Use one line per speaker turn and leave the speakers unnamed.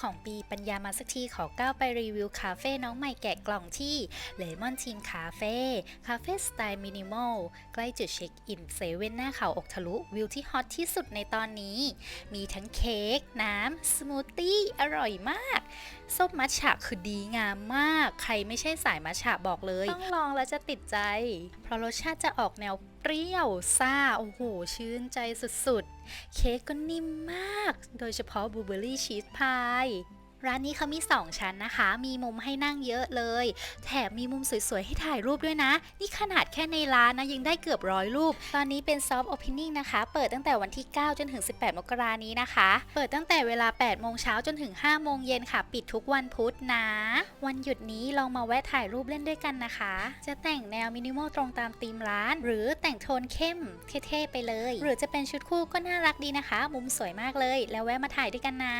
ของปีปัญญามาสักทีขอก้าวไปรีวิวคาเฟ่น้องใหม่แกะกล่องที่เลมอนทีนคาเฟ่คาเฟ่สไตล์มินิมอลใกล้จุดเช็คอินเซเว่นหน้าเขาอกทะลุวิวที่ฮอตที่สุดในตอนนี้ มีทั้งเค้กน้ำสมูทตี้อร่อยมาก ส้มมัทฉะคือดีงามมาก ใครไม่ใช่สายมัทฉะบอกเลย ต้องลองแล้วจะติดใจ เพราะรสชาติจะออกแนวเปรี้ยวซ่า โอ้โห ชื่นใจสุดๆ เค้กก็นิ่มมาก โดยเฉพาะบลูเบอร์รี่ชีสพายร้านนี้เขามี 2 ชั้นนะคะ มีมุมให้นั่งเยอะเลย แถมมีมุมสวยๆ ให้ถ่ายรูปด้วยนะ นี่ขนาดแค่ในร้านนะ ยังได้เกือบร้อยรูป ตอนนี้เป็นซอฟต์โอเพนนิ่งนะคะ เปิดตั้งแต่วันที่ 9 จนถึง 18 มกรานี้นะคะ เปิดตั้งแต่เวลา 8 โมงเช้าจนถึง 5 โมงเย็นค่ะ ปิดทุกวันพุธนะ วันหยุดนี้ลองมาแวะถ่ายรูปเล่นด้วยกันนะคะ จะแต่งแนวมินิมอลตรงตามธีมร้าน หรือแต่งโทนเข้มเท่ๆไปเลย หรือจะเป็นชุดคู่ก็น่ารักดีนะคะ มุมสวยมากเลย แล้วแวะมาถ่ายด้วยกันนะ